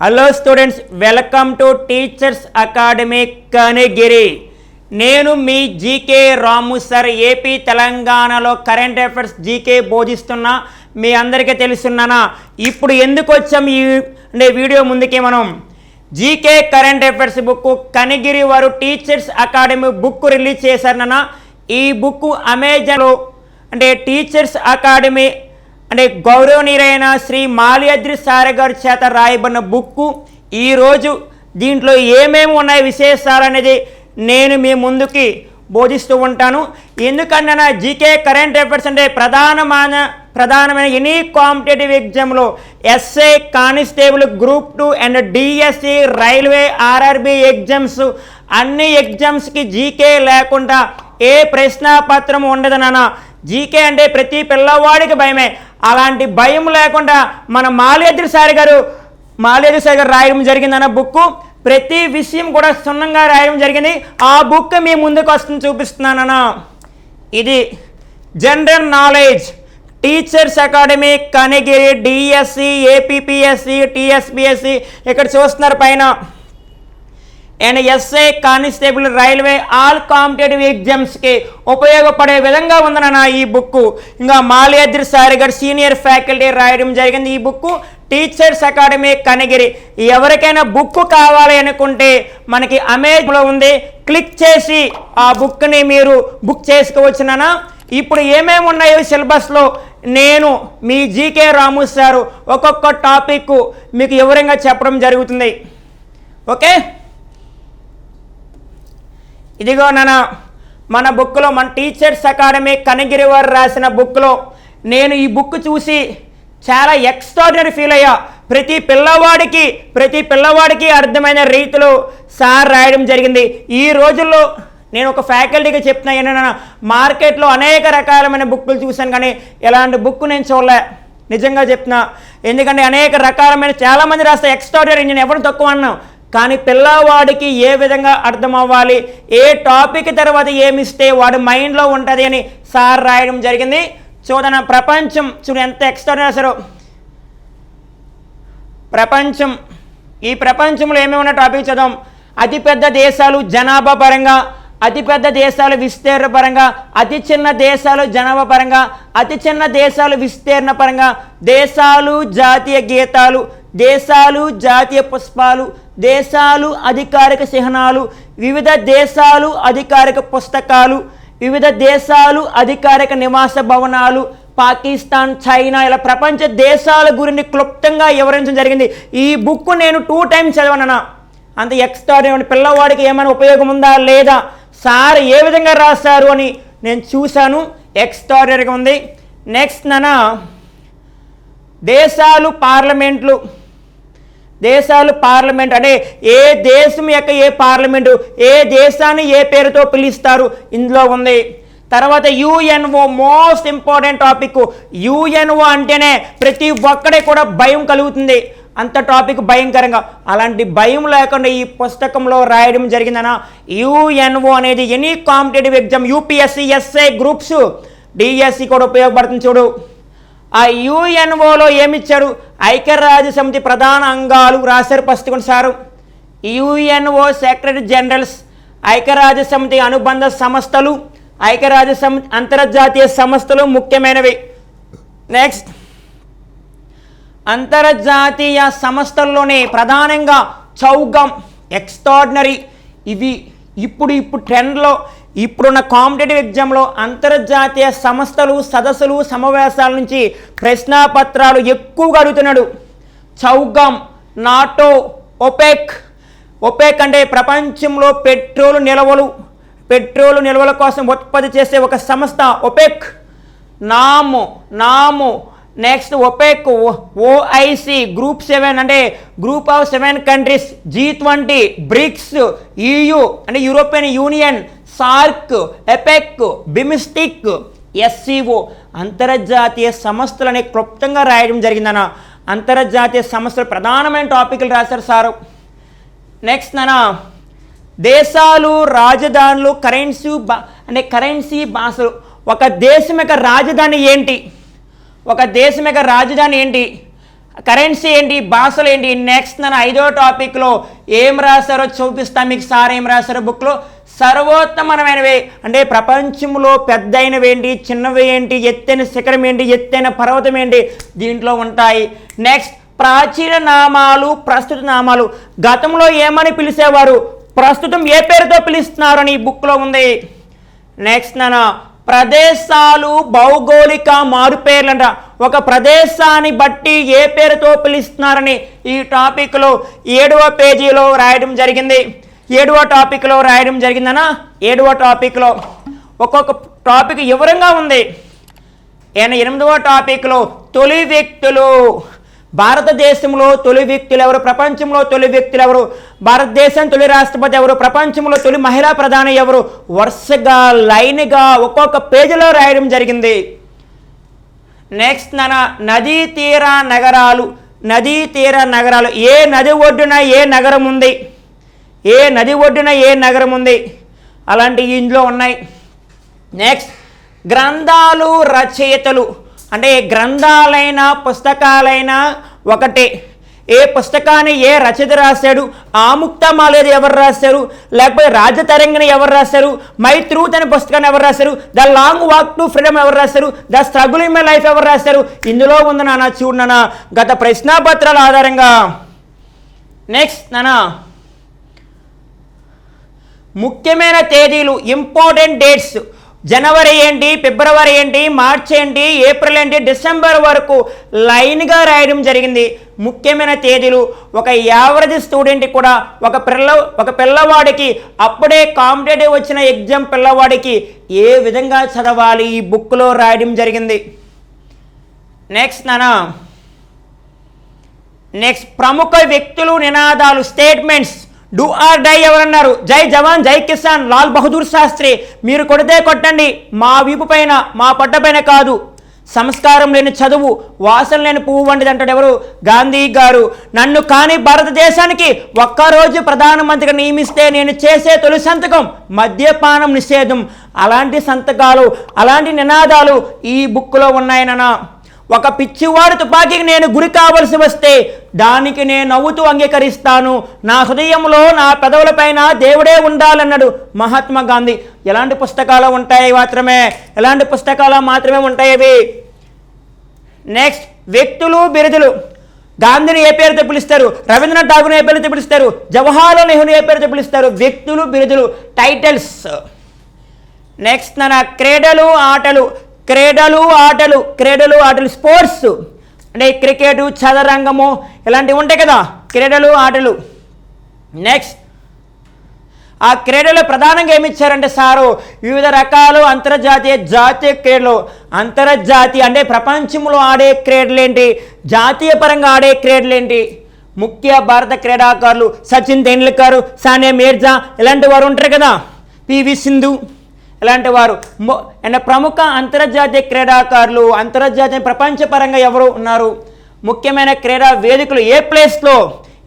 Hello students welcome to teachers academy Kanigiri నేను మీ GK Ramu sir AP తెలంగాణలో current affairs GK బోధిస్తున్నా. మీ అందరికీ తెలుసున్నానా? ఇప్పుడు ఎందుకు వచ్చాం ఈ అంటే వీడియో ముందుకి మనం. GK current affairs book Kanigiri వారు టీచర్స్ అకాడమీ బుక్ రిలీజ్ చేశారన్న ఈ బుక్ అమెజాన్లో అంటే టీచర్స్ అకాడమీ అంటే గౌరవనీయులైన శ్రీ మాల్యాద్రి సార గారి చేత రాయబడిన బుక్కు. ఈరోజు దీంట్లో ఏమేమి ఉన్నాయి విశేషాలు అనేది నేను మీ ముందుకి బోధిస్తూ ఉంటాను. ఎందుకంటే జీకే కరెంట్ అఫైర్స్ అంటే ప్రధానమైన ప్రధానమైన ఎనీ కాంపిటేటివ్ ఎగ్జామ్లో SA constable group two and DSC railway RRB exams అన్ని ఎగ్జామ్స్కి జీకే లేకుండా ఏ ప్రశ్నాపత్రం ఉండదు నాన్న జీకే అంటే ప్రతి పిల్లవాడికి భయమే. అలాంటి భయం లేకుండా మన మాలేద్రి సారి గారు మాలేద్రి సారి గారు రాయడం జరిగిందన్న బుక్ ప్రతి విషయం కూడా సున్నంగా రాయడం జరిగింది. ఆ బుక్ మీ ముందుకు వస్తుంది చూపిస్తున్నానన్న. ఇది general knowledge. Teachers academy Kanigiri DSC APPSC TSPSC ఇక్కడ చూస్తున్నారు పైన. And SI constable railway all competitive ఎగ్జామ్స్కి ఉపయోగపడే విధంగా ఉందన్న ఈ బుక్ ఇంకా మాల్యాద్రి సారి గారు సీనియర్ ఫ్యాకల్టీ రాయడం జరిగింది ఈ బుక్ టీచర్స్ అకాడమీ కనగిరి. ఎవరికైనా బుక్ కావాలి అనుకుంటే మనకి అమెజాన్లో ఉంది. క్లిక్ చేసి ఆ బుక్ని మీరు బుక్ చేసుకోవచ్చునన్నా. ఇప్పుడు ఏమేమి ఉన్నాయో సిలబస్లో నేను మీ జీకే రాము సారు ఒక్కొక్క టాపిక్ మీకు వివరంగా చెప్పడం జరుగుతుంది. ఓకే? ఇదిగో నాన్న మన బుక్లో మన టీచర్స్ అకాడమీ కనగిరి వారు రాసిన బుక్లో నేను ఈ బుక్ చూసి చాలా ఎక్స్ట్రాడినరీ ఫీల్ అయ్యా. ప్రతి పిల్లవాడికి ప్రతి పిల్లవాడికి అర్థమైన రీతిలో సార్ రాయడం జరిగింది. ఈ రోజుల్లో నేను ఒక ఫ్యాకల్టీగా చెప్తున్నా ఏంటన్నా మార్కెట్లో అనేక రకాలమైన బుక్కులు చూశాను కానీ ఇలాంటి బుక్ నేను చూడలే. నిజంగా చెప్తున్నా ఎందుకంటే అనేక రకాలమైన చాలామంది రాస్తే ఎక్స్ట్రాడినరీ నేను ఎవరు తక్కువ అన్నాను. కానీ పిల్లవాడికి ఏ విధంగా అర్థం అవ్వాలి ఏ టాపిక్ తర్వాత ఏమిస్తే వాడు మైండ్లో ఉంటుంది అని సార్ రాయడం జరిగింది. చూడన ప్రపంచం చూడు ఎంత ఎక్స్ట్రా రాశారో. ప్రపంచం ఈ ప్రపంచంలో ఏమేమి ఉన్న టాపిక్ చదవం అతిపెద్ద దేశాలు జనాభా పరంగా అతిపెద్ద దేశాలు విస్తీర్ణ పరంగా అతి చిన్న దేశాలు జనాభా పరంగా అతి చిన్న దేశాలు విస్తీర్ణ పరంగా దేశాలు జాతీయ గీతాలు దేశాలు జాతీయ పుష్పాలు దేశాలు అధికారిక చిహ్నాలు వివిధ దేశాలు అధికారిక పుస్తకాలు వివిధ దేశాలు అధికారిక నివాస భవనాలు పాకిస్తాన్ చైనా ఇలా ప్రపంచ దేశాల గురించి క్లుప్తంగా వివరించడం జరిగింది. ఈ బుక్ నేను టూ టైమ్స్ చదవనన్నా. అంత ఎక్స్ట్రాడినరీ పిల్లవాడికి ఏమైనా ఉపయోగం ఉందా లేదా? సార్ ఏ విధంగా రాశారు అని నేను చూశాను. ఎక్స్ట్రాడినరీగా ఉంది. నెక్స్ట్ నాన్న దేశాలు పార్లమెంట్లు దేశాలు పార్లమెంట్ అంటే ఏ దేశం యొక్క ఏ పార్లమెంటు ఏ దేశాన్ని ఏ పేరుతో పిలుస్తారు? ఇందులో ఉంది. తర్వాత UNO most important topic. UNO అంటేనే ప్రతి ఒక్కడే కూడా భయం కలుగుతుంది. అంత టాపిక్ భయంకరంగా. అలాంటి భయం లేకుండా ఈ పుస్తకంలో రాయడం జరిగిందన? యుఎన్ఓ అనేది any competitive exam UPSC SI groups DSC కూడా ఉపయోగపడుతుంది చూడు. ఆ యుఎన్ఓలో ఏమిచ్చాడు? ఐక్యరాజ్య సమితి ప్రధాన అంగాలు రాశారు పుస్తకం సారు. యుఎన్ఓ సెక్రటరీ జనరల్స్ ఐక్యరాజ్య సమితి అనుబంధ సంస్థలు ఐక్యరాజ్య సమితి అంతర్జాతీయ సంస్థలు ముఖ్యమైనవి. నెక్స్ట్ అంతర్జాతీయ సంస్థల్లోనే ప్రధానంగా చౌగం ఎక్స్ట్రాడినరీ ఇవి ఇప్పుడు ఇప్పుడు ట్రెండ్లో ఇప్పుడున్న కాంపిటేటివ్ ఎగ్జామ్లో అంతర్జాతీయ సంస్థలు సదస్సులు సమావేశాల నుంచి ప్రశ్నాపత్రాలు ఎక్కువగా అడుగుతున్నాడు. చౌగం నాటో ఒపెక్. ఒపెక్ అంటే ప్రపంచంలో పెట్రోల్ నిల్వలు పెట్రోల్ నిల్వల కోసం ఉత్పత్తి చేసే ఒక సంస్థ ఒపెక్. నాము నాము. Next OPEC OIC group seven అంటే group of seven countries G twenty BRICS EU అంటే European Union SAARC APEC BIMSTEC SCO అంతర్జాతీయ సంస్థలు అనే క్లుప్తంగా రాయడం జరిగిందన్న. అంతర్జాతీయ సంస్థలు ప్రధానమైన టాపిక్లు రాశారు సారు. నెక్స్ట్ నానా దేశాలు రాజధానులు కరెన్సీ బా అంటే కరెన్సీ భాషలు. ఒక దేశం యొక్క రాజధాని ఏంటి? ఒక దేశం యొక్క రాజధాని ఏంటి? కరెన్సీ ఏంటి? భాషలు ఏంటి? నెక్స్ట్ నన్ను ఐదో టాపిక్లో ఏం రాశారో చూపిస్తాను మీకు సార్ ఏం రాశారో బుక్లో సర్వోత్తమమైనవి. అంటే ప్రపంచంలో పెద్దయినవి ఏంటి చిన్నవి ఏంటి ఎత్తైన శిఖరం ఏంటి ఎత్తైన పర్వతం ఏంటి దీంట్లో ఉంటాయి. నెక్స్ట్ ప్రాచీన నామాలు ప్రస్తుత నామాలు. గతంలో ఏమని పిలిచేవారు? ప్రస్తుతం ఏ పేరుతో పిలుస్తున్నారు అని ఈ బుక్లో ఉంది. నెక్స్ట్ నాన్న ప్రదేశాలు భౌగోళిక మారుపేర్లంట. ఒక ప్రదేశాన్ని బట్టి ఏ పేరుతో పిలుస్తున్నారని ఈ టాపిక్లో ఏడవ పేజీలో రాయడం జరిగింది. ఏడవ టాపిక్లో రాయడం జరిగిందనా? ఏడవ టాపిక్లో. ఒక్కొక్క టాపిక్ వివరంగా ఉంది. ఆయన ఎనిమిదవ టాపిక్లో తొలి వ్యక్తులు. భారతదేశంలో తొలి వ్యక్తులు ఎవరు? ప్రపంచంలో తొలి వ్యక్తులు ఎవరు? భారతదేశం తొలి రాష్ట్రపతి ఎవరు? ప్రపంచంలో తొలి మహిళా ప్రధాని ఎవరు? వరుసగా లైన్గా ఒక్కొక్క పేజీలో రాయడం జరిగింది. నెక్స్ట్ నన నదీ తీర నగరాలు. నదీ తీర నగరాలు. ఏ నది ఒడ్డున ఏ నగరం ఉంది? ఏ నది ఒడ్డున ఏ నగరం ఉంది? అలాంటి ఇందులో ఉన్నాయి. నెక్స్ట్ గ్రంథాలు రచయితలు. అంటే గ్రంథాలైన పుస్తకాలైనా ఒకటే. ఏ పుస్తకాన్ని ఏ రచయిత రాశాడు? ఆముక్తమాలేదు ఎవరు రాశారు? లేకపోతే రాజతరంగిని ఎవరు రాశారు? మై ట్రూత్ అనే పుస్తకాన్ని ఎవరు రాశారు? The long walk to freedom ఎవరు రాశారు? The struggle in my life ఎవరు రాశారు? ఇందులో ఉంది నాన్న చూడు నాన్న గత ప్రశ్నాపత్రాల ఆధారంగా. నెక్స్ట్ నానా ముఖ్యమైన తేదీలు ఇంపార్టెంట్ డేట్స్. జనవరి ఏంటి ఫిబ్రవరి ఏంటి మార్చ్ ఏంటి ఏప్రిల్ ఏంటి డిసెంబర్ వరకు లైన్గా రాయడం జరిగింది. ముఖ్యమైన తేదీలు ఒక యావరేజ్ స్టూడెంట్ కూడా ఒక పిల్ల ఒక పిల్లవాడికి అప్పుడే కాంపిటేటివ్ వచ్చిన ఎగ్జామ్ పిల్లవాడికి ఏ విధంగా చదవాలి ఈ బుక్లో రాయడం జరిగింది. నెక్స్ట్ నానా నెక్స్ట్ ప్రముఖ వ్యక్తులు నినాదాలు స్టేట్మెంట్స్. డూ ఆర్ డై ఎవరన్నారు? జై జవాన్ జై కిసాన్ లాల్ బహదూర్ శాస్త్రి. మీరు కొడితే కొట్టండి. మా వీపు పైన మా పట్ట పైన కాదు. సంస్కారం లేని చదువు వాసన లేని పువ్వు వంటిది అంటాడు ఎవరు? గాంధీ గారు. నన్ను కానీ భారతదేశానికి ఒక్కరోజు ప్రధానమంత్రిగా నియమిస్తే నేను చేసే తొలి సంతకం మద్యపానం నిషేధం. అలాంటి సంతకాలు అలాంటి నినాదాలు ఈ బుక్లో ఉన్నాయనన్నా ఒక పిచ్చివాడు తుపాకీకి నేను గురి కావలసి వస్తే దానికి నేను నవ్వుతూ అంగీకరిస్తాను. నా హృదయంలో నా పెదవులపైన దేవుడే ఉండాలన్నాడు మహాత్మా గాంధీ. ఎలాంటి పుస్తకాలు ఉంటాయి మాత్రమే? ఎలాంటి పుస్తకాలు మాత్రమే ఉంటాయి అవి? నెక్స్ట్ వ్యక్తులు బిరుదులు. గాంధీని ఏ పేరుతో పిలుస్తారు? రవీంద్రనాథ్ ఠాగూర్ ఏ పేరుతో పిలుస్తారు? జవహర్లాల్ నెహ్రూ ఏ పేరుతో పిలుస్తారు? వ్యక్తులు బిరుదులు టైటిల్స్. నెక్స్ట్ నా క్రీడలు ఆటలు. క్రీడలు ఆటలు క్రీడలు ఆటలు స్పోర్ట్స్ అంటే క్రికెట్ చదరంగము ఇలాంటివి ఉంటాయి కదా క్రీడలు ఆటలు. నెక్స్ట్ ఆ క్రీడలు ప్రధానంగా ఏమి ఇచ్చారంటే సారు వివిధ రకాలు అంతర్జాతీయ జాతీయ క్రీడలు. అంతర్జాతీయ అంటే ప్రపంచంలో ఆడే క్రీడలేంటి? జాతీయ పరంగా ఆడే క్రీడలేంటి? ముఖ్య భారత క్రీడాకారులు సచిన్ తెండూల్కర్ సానియా మీర్జా ఇలాంటి వారు ఉంటారు కదా పివి సింధు. ఇలాంటి వారు అండ్ ప్రముఖ అంతర్జాతీయ క్రీడాకారులు అంతర్జాతీయ ప్రపంచపరంగా ఎవరు ఉన్నారు? ముఖ్యమైన క్రీడా వేదికలు ఏ ప్లేస్లో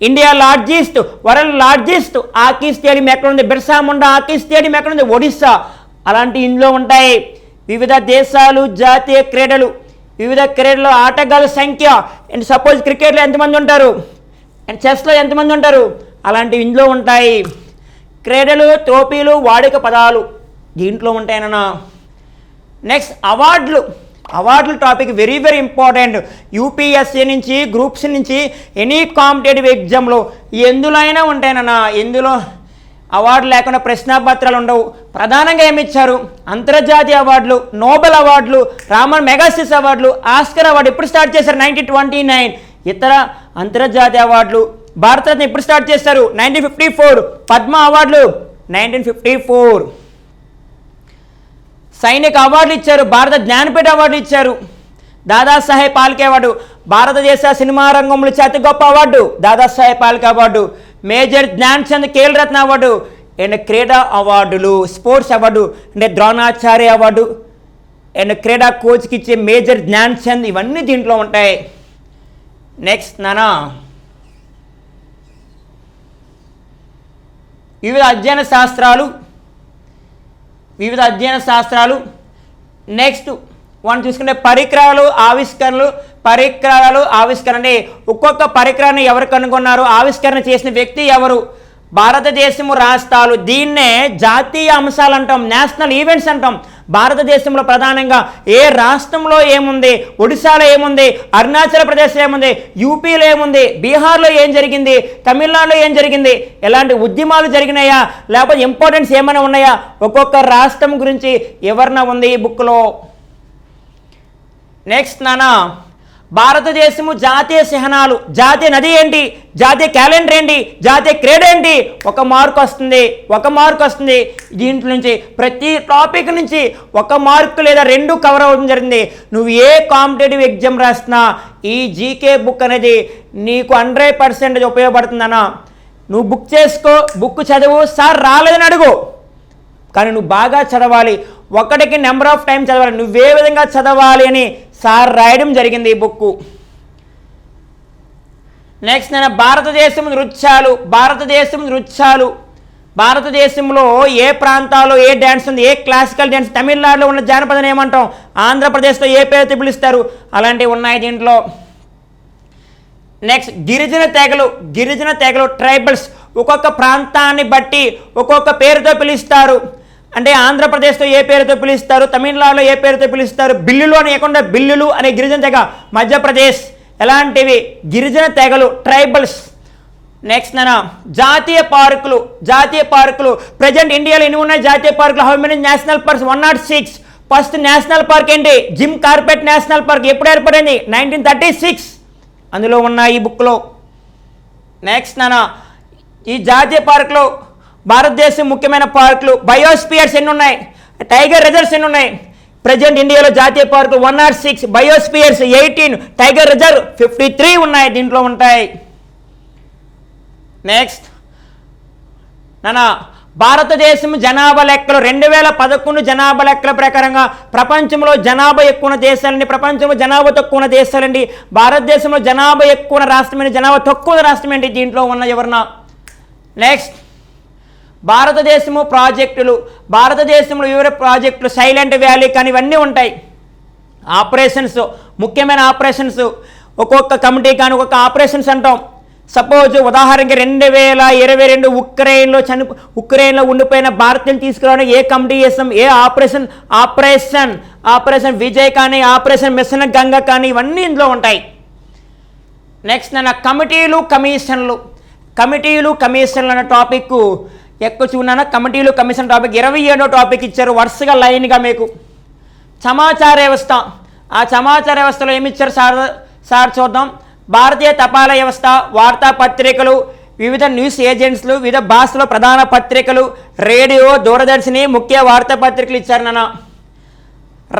India largest world largest hockey stadium ఎక్కడుంది? బిర్సా ముండా హాకీ స్టేడియం ఎక్కడుంది? ఒడిస్సా. అలాంటి ఇందులో ఉంటాయి. వివిధ దేశాలు జాతీయ క్రీడలు వివిధ క్రీడల్లో ఆటగాళ్ళ సంఖ్య. అండ్ సపోజ్ క్రికెట్లో ఎంతమంది ఉంటారు? అండ్ చెస్లో ఎంతమంది ఉంటారు? అలాంటి ఇందులో ఉంటాయి. క్రీడలు టోపీలు వాడుక పదాలు. దీంట్లో ఉంటాయనన్నా నెక్స్ట్ అవార్డులు. అవార్డుల topic very very important UPSC నుంచి గ్రూప్స్ నుంచి ఎనీ కాంపిటేటివ్ ఎగ్జామ్లో ఎందులో అయినా ఉంటాయనన్నా ఎందులో అవార్డు లేకుండా ప్రశ్నాపత్రాలు ఉండవు. ప్రధానంగా ఏమి ఇచ్చారు? అంతర్జాతీయ అవార్డులు నోబెల్ అవార్డులు రామన్ మెగాసిస్ అవార్డులు ఆస్కర్ అవార్డు ఎప్పుడు స్టార్ట్ చేశారు? నైన్టీన్ ట్వంటీ నైన్ ఇతర అంతర్జాతీయ అవార్డులు భారతరత్న ఎప్పుడు స్టార్ట్ చేస్తారు? నైన్టీన్ ఫిఫ్టీ ఫోర్ పద్మ అవార్డులు నైన్టీన్ ఫిఫ్టీ ఫోర్ సైనిక అవార్డులు ఇచ్చారు భారత జ్ఞానపీఠ అవార్డులు ఇచ్చారు. దాదాసాహెబ్ పాల్కే అవార్డు భారతదేశ సినిమా రంగంలో అతి గొప్ప award Dadasaheb Phalke award major Dhyanchand Khel Ratna award and క్రీడా అవార్డులు స్పోర్ట్స్ అవార్డు అంటే ద్రోణాచార్య అవార్డు అండ్ క్రీడా కోచ్కి ఇచ్చే మేజర్ జ్ఞాన్చంద్ ఇవన్నీ దీంట్లో ఉంటాయి. నెక్స్ట్ నానా. వివిధ అధ్యయన శాస్త్రాలు వివిధ అధ్యయన శాస్త్రాలు. నెక్స్ట్ వన్ చూసుకుంటే పరికరాలు ఆవిష్కరణలు. పరికరాలు ఆవిష్కరణ అంటే ఒక్కొక్క పరికరాన్ని ఎవరు కనుగొన్నారు? ఆవిష్కరణ చేసిన వ్యక్తి ఎవరు? భారతదేశము రాష్ట్రాలు. దీన్నే జాతీయ అంశాలు అంటాం నేషనల్ ఈవెంట్స్ అంటాం. భారతదేశంలో ప్రధానంగా ఏ రాష్ట్రంలో ఏముంది ఒడిశాలో ఏముంది అరుణాచల్ ప్రదేశ్లో ఏముంది యూపీలో ఏముంది బీహార్లో ఏం జరిగింది తమిళనాడులో ఏం జరిగింది ఎలాంటి ఉద్యమాలు జరిగినాయా లేకపోతే ఇంపార్టెన్స్ ఏమైనా ఉన్నాయా? ఒక్కొక్క రాష్ట్రం గురించి ఎవరిన ఉంది ఈ బుక్లో నెక్స్ట్ నానా. భారతదేశము జాతీయ చిహ్నాలు జాతీయ నది ఏంటి జాతీయ క్యాలెండర్ ఏంటి జాతీయ క్రీడ ఏంటి ఒక మార్క్ వస్తుంది ఒక మార్క్ వస్తుంది. దీంట్లో నుంచి ప్రతి టాపిక్ నుంచి ఒక మార్క్ లేదా రెండు కవర్ అవ్వడం జరిగింది. నువ్వు ఏ కాంపిటేటివ్ ఎగ్జామ్ రాసినా ఈ జీకే బుక్ అనేది నీకు హండ్రెడ్ పర్సెంటేజ్ ఉపయోగపడుతుందన్నా. నువ్వు బుక్ చేసుకో బుక్ చదువు సార్ రాలేదని అడుగు. కానీ నువ్వు బాగా చదవాలి. ఒకటికి నెంబర్ ఆఫ్ టైం చదవాలి. నువ్వే విధంగా చదవాలి అని సార్ రాయడం జరిగింది ఈ బుక్ నెక్స్ట్ నేను భారతదేశం నృత్యాలు భారతదేశం నృత్యాలు. భారతదేశంలో ఏ ప్రాంతాల్లో ఏ డ్యాన్స్ ఉంది ఏ క్లాసికల్ డ్యాన్స్ తమిళనాడులో ఉన్న జానపదం ఏమంటాం ఆంధ్రప్రదేశ్లో ఏ పేరుతో పిలుస్తారు అలాంటివి ఉన్నాయి దీంట్లో. నెక్స్ట్ గిరిజన తెగలు గిరిజన తెగలు ట్రైబల్స్ ఒక్కొక్క ప్రాంతాన్ని బట్టి ఒక్కొక్క పేరుతో పిలుస్తారు. అంటే ఆంధ్రప్రదేశ్లో ఏ పేరుతో పిలుస్తారు? తమిళనాడులో ఏ పేరుతో పిలుస్తారు? బిల్లులు అనేకుండా లేకుండా బిల్లులు అనే గిరిజన తెగ మధ్యప్రదేశ్ ఎలాంటివి? గిరిజన తెగలు ట్రైబల్స్. నెక్స్ట్ నాన్న జాతీయ పార్కులు జాతీయ పార్కులు. ప్రజెంట్ ఇండియాలో ఎన్ని ఉన్నాయి జాతీయ పార్కులు? How many national parks one nought six first national park ఏంటి? జిమ్ కార్పెట్ నేషనల్ పార్క్ ఎప్పుడు ఏర్పడింది? నైన్టీన్ థర్టీ సిక్స్ అందులో ఉన్నాయి ఈ బుక్లో నెక్స్ట్ నానా ఈ జాతీయ పార్కులో భారతదేశం ముఖ్యమైన పార్కులు బయోస్పియర్స్ ఎన్ని ఉన్నాయి టైగర్ రిజర్వ్స్ ఎన్ని ఉన్నాయి ప్రజెంట్ ఇండియాలో జాతీయ park one nought six biospheres eighteen tiger reserve fifty three ఉన్నాయి దీంట్లో ఉంటాయి. నెక్స్ట్ నానా భారతదేశం జనాభా లెక్కలు రెండు వేల పదకొండు జనాభా లెక్కల ప్రకారంగా ప్రపంచంలో జనాభా ఎక్కువ ఉన్న దేశాలండి ప్రపంచంలో జనాభా తక్కువ ఉన్న దేశాలండి. భారతదేశంలో జనాభా ఎక్కువ ఉన్న రాష్ట్రం జనాభా తక్కువ రాష్ట్రం ఏంటి దీంట్లో ఉన్న ఎవరన్నా నెక్స్ట్ భారతదేశము ప్రాజెక్టులు భారతదేశంలో వివిధ ప్రాజెక్టులు సైలెంట్ వ్యాలీ కానీ ఇవన్నీ ఉంటాయి. ఆపరేషన్స్ ముఖ్యమైన ఆపరేషన్స్ ఒక్కొక్క కమిటీ కానీ ఒక్కొక్క ఆపరేషన్స్ అంటాం. సపోజ్ ఉదాహరణకి రెండు వేల ఇరవై రెండు ఉక్రెయిన్లో చని ఉక్రెయిన్లో ఉండిపోయిన భారతీయులు తీసుకురావడం ఏ కమిటీ చేస్తాం? ఏ ఆపరేషన్? ఆపరేషన్ ఆపరేషన్ విజయ్ కానీ ఆపరేషన్ మిషన్ గంగ కానీ ఇవన్నీ ఇందులో ఉంటాయి. నెక్స్ట్ నా కమిటీలు కమిషన్లు. కమిటీలు కమిషన్లు అనే టాపిక్ ఎక్కువ చూడాన కమిటీలు కమిషన్ టాపిక్ ఇరవై ఏడో టాపిక్ ఇచ్చారు. వరుసగా లైన్గా మీకు. సమాచార వ్యవస్థ. ఆ సమాచార వ్యవస్థలో ఏమి ఇచ్చారు సార్? సార్ చూద్దాం. భారతీయ తపాలా వ్యవస్థ వార్తాపత్రికలు వివిధ న్యూస్ ఏజెంట్స్లు వివిధ భాషలో ప్రధాన పత్రికలు రేడియో దూరదర్శిని ముఖ్య వార్తాపత్రికలు ఇచ్చారు నాన్న.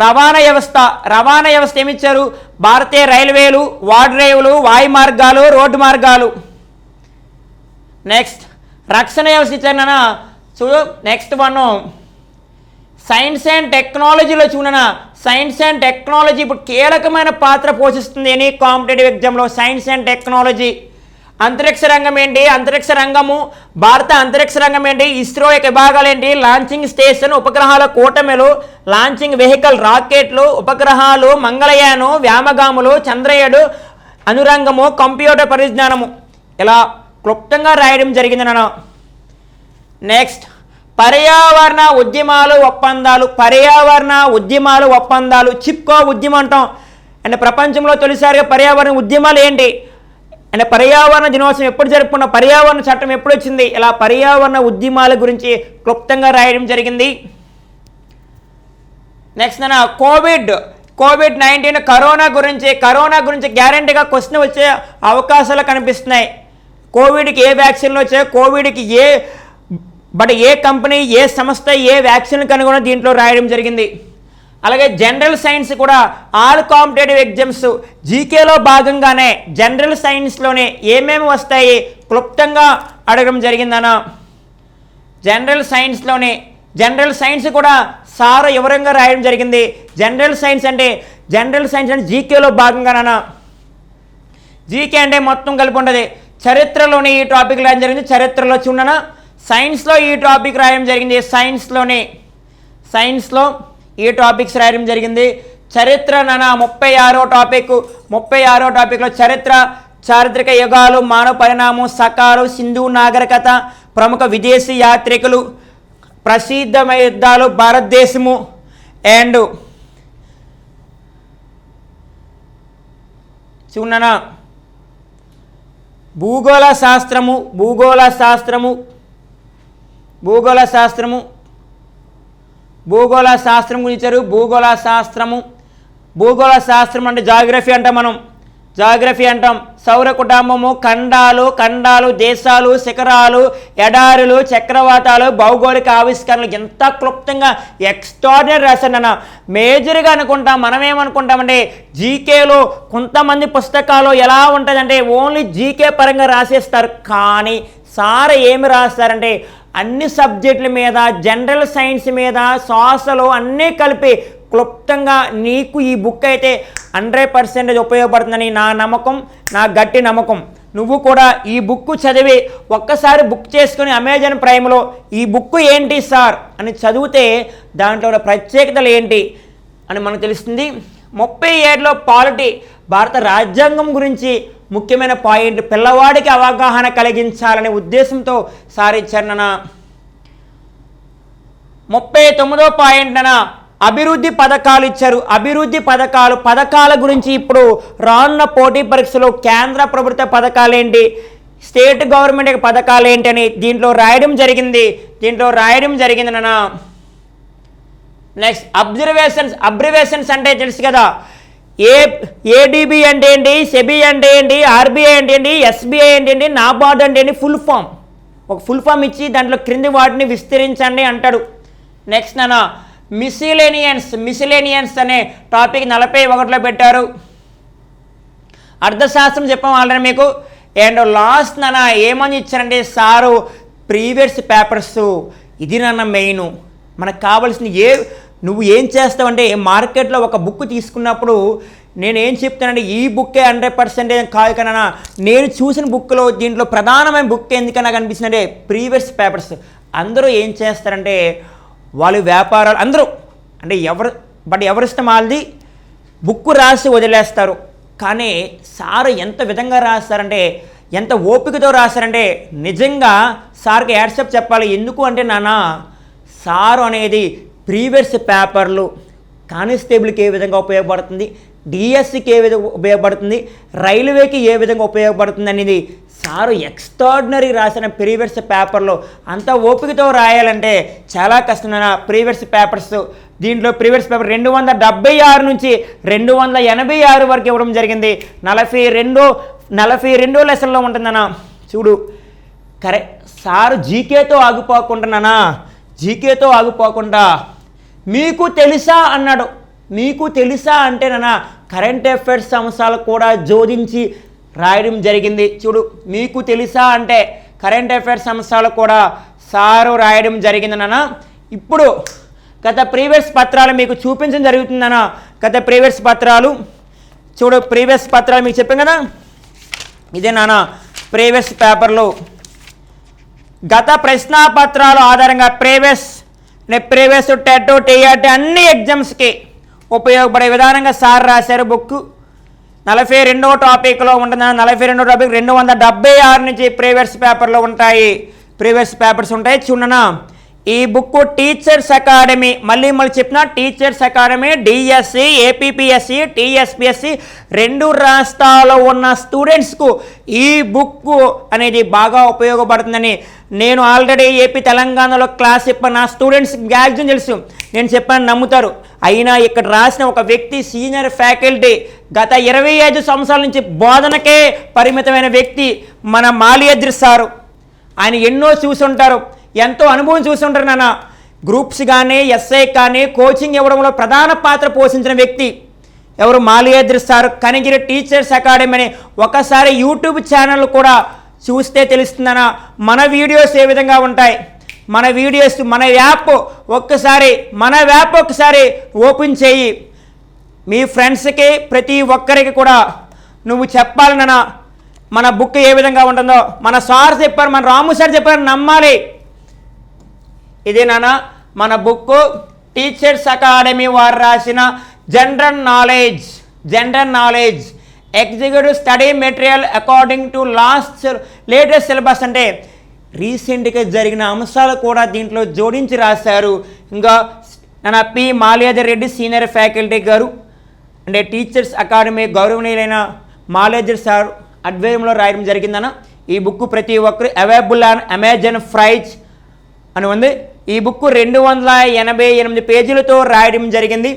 రవాణా వ్యవస్థ. రవాణా వ్యవస్థ ఏమిచ్చారు? భారతీయ రైల్వేలు వాడ్రేవులు వాయు మార్గాలు రోడ్డు మార్గాలు. నెక్స్ట్. రక్షణ వ్యవస్థ ఇచ్చారు చూడు నెక్స్ట్ వన్ సైన్స్ అండ్ టెక్నాలజీలో చూడన సైన్స్ అండ్ టెక్నాలజీ ఇప్పుడు కీలకమైన పాత్ర పోషిస్తుంది ఎనీ కాంపిటేటివ్ ఎగ్జామ్లో సైన్స్ అండ్ టెక్నాలజీ అంతరిక్ష రంగం ఏంటి? అంతరిక్ష రంగము. భారత అంతరిక్ష రంగం ఏంటి? ఇస్రో యొక్క విభాగాలు ఏంటి? లాంచింగ్ స్టేషన్ ఉపగ్రహాల కూటమిలు లాంచింగ్ వెహికల్ రాకెట్లు ఉపగ్రహాలు మంగళయాను వ్యామగాములు చంద్రయుడు అనురంగము కంప్యూటర్ పరిజ్ఞానము. ఇలా క్లుప్తంగా రాయడం జరిగింది నాన్న. నెక్స్ట్ పర్యావరణ ఉద్యమాలు ఒప్పందాలు పర్యావరణ ఉద్యమాలు ఒప్పందాలు చిప్కో ఉద్యమం అంటాం. అంటే ప్రపంచంలో తొలిసారిగా పర్యావరణ ఉద్యమాలు ఏంటి? అంటే పర్యావరణ దినోత్సవం ఎప్పుడు జరుపుకున్న పర్యావరణ చట్టం ఎప్పుడు వచ్చింది? ఇలా పర్యావరణ ఉద్యమాల గురించి క్లుప్తంగా రాయడం జరిగింది. నెక్స్ట్ నా కోవిడ్. కోవిడ్ నైన్టీన్ కరోనా గురించి కరోనా గురించి గ్యారంటీగా క్వశ్చన్ వచ్చే అవకాశాలు కనిపిస్తున్నాయి. కోవిడ్కి ఏ వ్యాక్సిన్లు వచ్చాయో కోవిడ్కి ఏ బట్ ఏ కంపెనీ ఏ సంస్థ ఏ వ్యాక్సిన్ కనుగొనో దీంట్లో రాయడం జరిగింది. అలాగే జనరల్ సైన్స్ కూడా ఆల్ కాంపిటేటివ్ ఎగ్జామ్స్ జీకేలో భాగంగానే జనరల్ సైన్స్లోనే ఏమేమి వస్తాయి క్లుప్తంగా అడగడం జరిగిందనా జనరల్ సైన్స్లోనే జనరల్ సైన్స్ కూడా సార వివరంగా రాయడం జరిగింది. జనరల్ సైన్స్ అంటే జనరల్ సైన్స్ అంటే జీకేలో భాగంగానా జీకే అంటే మొత్తం కలిపి ఉండదు చరిత్రలోనే ఈ టాపిక్ రాయడం జరిగింది. చరిత్రలో చూడన? సైన్స్లో ఈ టాపిక్ రాయడం జరిగింది. సైన్స్లోనే సైన్స్లో ఈ టాపిక్స్ రాయడం జరిగింది. చరిత్ర నాన్న ముప్పై ఆరో టాపిక్. ముప్పై ఆరో టాపిక్లో చరిత్ర చారిత్రక యుగాలు మానవ పరిణామం సకాలు సింధు నాగరికత ప్రముఖ విదేశీ యాత్రికులు ప్రసిద్ధమైన యుద్ధాలు భారతదేశము. అండ్ చూడనా? భూగోళ శాస్త్రము భూగోళ శాస్త్రము భూగోళ శాస్త్రము భూగోళ శాస్త్రం గురించారు ఇచ్చారు భూగోళ శాస్త్రము భూగోళ శాస్త్రం అంటే జాగ్రఫీ అంటే మనం. జాగ్రఫీ అంటాం. సౌర కుటుంబము ఖండాలు ఖండాలు దేశాలు శిఖరాలు ఎడారులు చక్రవాతాలు భౌగోళిక ఆవిష్కరణలు ఎంత క్లుప్తంగా ఎక్స్ట్రాడినరీ నా మేజర్గా అనుకుంటాం మనం ఏమనుకుంటామంటే జీకేలో కొంతమంది పుస్తకాలు ఎలా ఉంటుందంటే ఓన్లీ జీకే పరంగా రాసేస్తారు. కానీ సార్ ఏమి రాస్తారంటే అన్ని సబ్జెక్టుల మీద జనరల్ సైన్స్ మీద శ్వాసలు అన్నీ కలిపి క్లుప్తంగా నీకు ఈ బుక్ అయితే హండ్రెడ్ పర్సెంటేజ్ ఉపయోగపడుతుందని నా నమ్మకం నా గట్టి నమ్మకం. నువ్వు కూడా ఈ బుక్ చదివి ఒక్కసారి బుక్ చేసుకుని అమెజాన్ ప్రైమ్లో ఈ బుక్ ఏంటి సార్ అని చదివితే దాంట్లో ఉన్న ప్రత్యేకతలు ఏంటి అని మనకు తెలుస్తుంది. ముప్పై ఏడులో పాలిటీ భారత రాజ్యాంగం గురించి ముఖ్యమైన పాయింట్ పిల్లవాడికి అవగాహన కలిగించాలనే ఉద్దేశంతో సారిచ్చారన ముప్పై తొమ్మిదో పాయింట్ అన అభివృద్ధి పథకాలు ఇచ్చారు. అభివృద్ధి పథకాలు పథకాల గురించి ఇప్పుడు రానున్న పోటీ పరీక్షలో కేంద్ర ప్రభుత్వ పథకాలు ఏంటి స్టేట్ గవర్నమెంట్ పథకాలు ఏంటి అని దీంట్లో రాయడం జరిగింది. దీంట్లో రాయడం జరిగింది నాన్న. నెక్స్ట్ అబ్జర్వేషన్స్ అబ్జర్వేషన్స్ అంటే తెలుసు కదా. ఏ ఏడిబి అంటే ఏంటి? సెబి అంటే ఏంటి? ఆర్బీఐ అంటే ఏంటి? ఎస్బీఐ అంటే ఏంటి? నాబార్డ్ అంటే ఏంటి? ఫుల్ ఫామ్ ఒక ఫుల్ ఫామ్ ఇచ్చి దాంట్లో క్రింది వాటిని విస్తరించండి అంటాడు. నెక్స్ట్ నాన్న. మిసిలేనియన్స్ మిసిలేనియన్స్ అనే టాపిక్ నలభై ఒకటిలో పెట్టారు. అర్థశాస్త్రం చెప్పాం ఆల్రెడీ మీకు. అండ్ లాస్ట్ నాన్న ఏమని ఇచ్చారంటే సారు ప్రీవియస్ పేపర్స్ ఇది నాన్న మెయిన్. మనకు కావాల్సింది ఏ నువ్వు ఏం చేస్తావంటే మార్కెట్లో ఒక బుక్ తీసుకున్నప్పుడు నేను ఏం చెప్తానంటే ఈ బుక్కే హండ్రెడ్ పర్సెంటేజ్ కాదు కన్నా నేను చూసిన బుక్లో దీంట్లో ప్రధానమైన బుక్ ఎందుకన్నా కనిపిస్తుందంటే ప్రీవియస్ పేపర్స్. అందరూ ఏం చేస్తారంటే వాళ్ళు వ్యాపారాలు అందరూ అంటే ఎవరు బట్ ఎవరిష్టం వాళ్ళది బుక్ రాసి వదిలేస్తారు. కానీ సారు ఎంత విధంగా రాస్తారంటే ఎంత ఓపికతో రాస్తారంటే నిజంగా సార్కి యాడ్సప్ చెప్పాలి. ఎందుకు అంటే నాన్న సారు అనేది ప్రీవియస్ పేపర్లు కానిస్టేబుల్కి ఏ విధంగా ఉపయోగపడుతుంది డిఎస్సికి ఏ విధంగా ఉపయోగపడుతుంది రైల్వేకి ఏ విధంగా ఉపయోగపడుతుంది అనేది సారు ఎక్స్ట్రాడినరీ రాసిన ప్రీవియస్ పేపర్లో అంత ఓపికతో రాయాలంటే చాలా కష్టమైన ప్రీవియస్ పేపర్స్ దీంట్లో ప్రీవియస్ పేపర్ రెండు వందల డెబ్బై ఆరు నుంచి రెండు వందల ఎనభై ఆరు వరకు ఇవ్వడం జరిగింది. నలభై రెండో నలభై రెండో లెసన్లో ఉంటుందన్నా చూడు కరె సారు జీకేతో ఆగిపోకుండానా జీకేతో ఆగిపోకుండా మీకు తెలుసా అన్నాడు. మీకు తెలుసా అంటేనన్నా కరెంట్ అఫైర్స్ అంశాలు కూడా జోడించి రాయడం జరిగింది. చూడు మీకు తెలుసా అంటే కరెంట్ అఫైర్స్ సంస్థలు కూడా సారు రాయడం జరిగిందనా ఇప్పుడు గత ప్రీవియస్ పత్రాలు మీకు చూపించడం జరుగుతుందనా గత ప్రీవియస్ పత్రాలు చూడు ప్రీవియస్ పత్రాలు మీకు చెప్పాం కదా? ఇదే నాన్న ప్రీవియస్ పేపర్లో గత ప్రశ్నాపత్రాల ఆధారంగా ప్రీవియస్ ప్రీవియస్ టెట్ టీఆర్టీ అన్ని ఎగ్జామ్స్కి ఉపయోగపడే విధానంగా సార్ రాశారు బుక్ నలభై రెండవ టాపిక్లో ఉంటుంది నలభై రెండవ టాపిక్ రెండు వందల డెబ్బై ఆరు నుంచి ప్రీవియస్ పేపర్లో ఉంటాయి. ప్రీవియస్ పేపర్స్ ఉంటాయి. చూడనా ఈ బుక్ టీచర్స్ అకాడమీ మళ్ళీ మళ్ళీ చెప్పిన teachers academy DSC APPSC TSPSC రెండు రాష్ట్రాల్లో ఉన్న స్టూడెంట్స్కు ఈ బుక్ అనేది బాగా ఉపయోగపడుతుందని నేను ఆల్రెడీ ఏపీ తెలంగాణలో క్లాస్ చెప్పిన నా స్టూడెంట్స్ మ్యాక్సిమం తెలుసు. నేను చెప్పాను నమ్ముతారు. అయినా ఇక్కడ రాసిన ఒక వ్యక్తి సీనియర్ ఫ్యాకల్టీ గత ఇరవై ఐదు సంవత్సరాల నుంచి బోధనకే పరిమితమైన వ్యక్తి మన మాలియద్రి సారు. ఆయన ఎన్నో చూసుంటారు. ఎంతో అనుభవం చూసుంటారు నాన్న. గ్రూప్స్ కానీ ఎస్ఐ కానీ కోచింగ్ ఇవ్వడంలో ప్రధాన పాత్ర పోషించిన వ్యక్తి ఎవరు Maliyadri sir Kanigiri teachers academy అని ఒకసారి యూట్యూబ్ ఛానల్ కూడా చూస్తే తెలుస్తుందన్న మన వీడియోస్ ఏ విధంగా ఉంటాయి? మన వీడియోస్ మన యాప్ ఒక్కసారి మన యాప్ ఒక్కసారి ఓపెన్ చేయి. మీ ఫ్రెండ్స్కి ప్రతి ఒక్కరికి కూడా నువ్వు చెప్పాలన్నా మన బుక్ ఏ విధంగా ఉంటుందో? మన సార్ చెప్పారు మన రాము సార్ చెప్పారు నమ్మాలి. ఇది నాన్న మన బుక్ టీచర్స్ అకాడమీ వారు రాసిన general knowledge general knowledge. Executive study material according to last latest syllabus అంటే రీసెంట్గా జరిగిన అంశాలు కూడా దీంట్లో జోడించి రాశారు. ఇంకా మన P. Malyadri Reddy senior faculty గారు అంటే టీచర్స్ అకాడమీ గౌరవనీయులైన మాలేజర్ సార్ అధ్వర్యంలో రాయడం జరిగిందన్న. ఈ బుక్ ప్రతి ఒక్కరు అవైలబుల్ ఆన్ అమెజాన్ ఫ్రైజ్ అని ఉంది ఈ బుక్ రెండు వందల ఎనభై ఎనిమిది పేజీలతో రాయడం జరిగింది.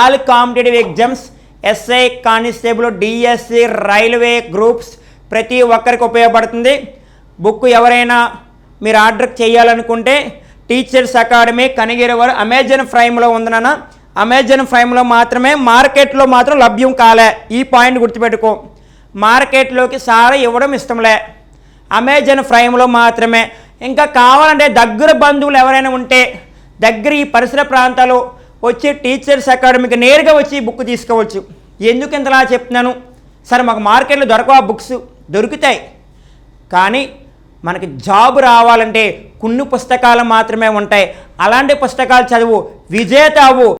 All competitive exams SI constable DSC railway groups ప్రతి ఒక్కరికి ఉపయోగపడుతుంది. బుక్ ఎవరైనా మీరు ఆర్డర్ చేయాలనుకుంటే టీచర్స్ అకాడమీ కనిగిరి వారు అమెజాన్ ప్రైమ్లో ఉందన్న అమెజాన్ ప్రైమ్లో మాత్రమే మార్కెట్లో మాత్రం లభ్యం కాలే. ఈ పాయింట్ గుర్తుపెట్టుకో. మార్కెట్లోకి సారా ఇవ్వడం ఇష్టంలే అమెజాన్ ఫ్రైమ్లో మాత్రమే ఇంకా కావాలంటే దగ్గర బంధువులు ఎవరైనా ఉంటే దగ్గర ఈ పరిసర ప్రాంతాల్లో వచ్చి టీచర్స్ అకాడమీకి నేరుగా వచ్చి బుక్ తీసుకోవచ్చు. ఎందుకు ఇంతలా చెప్తున్నాను? సరే మాకు మార్కెట్లో దొరకవా బుక్స్. దొరుకుతాయి. కానీ మనకి జాబ్ రావాలంటే కొన్ని పుస్తకాలు మాత్రమే ఉంటాయి. అలాంటి పుస్తకాలు చదువు విజేత అవ్వు.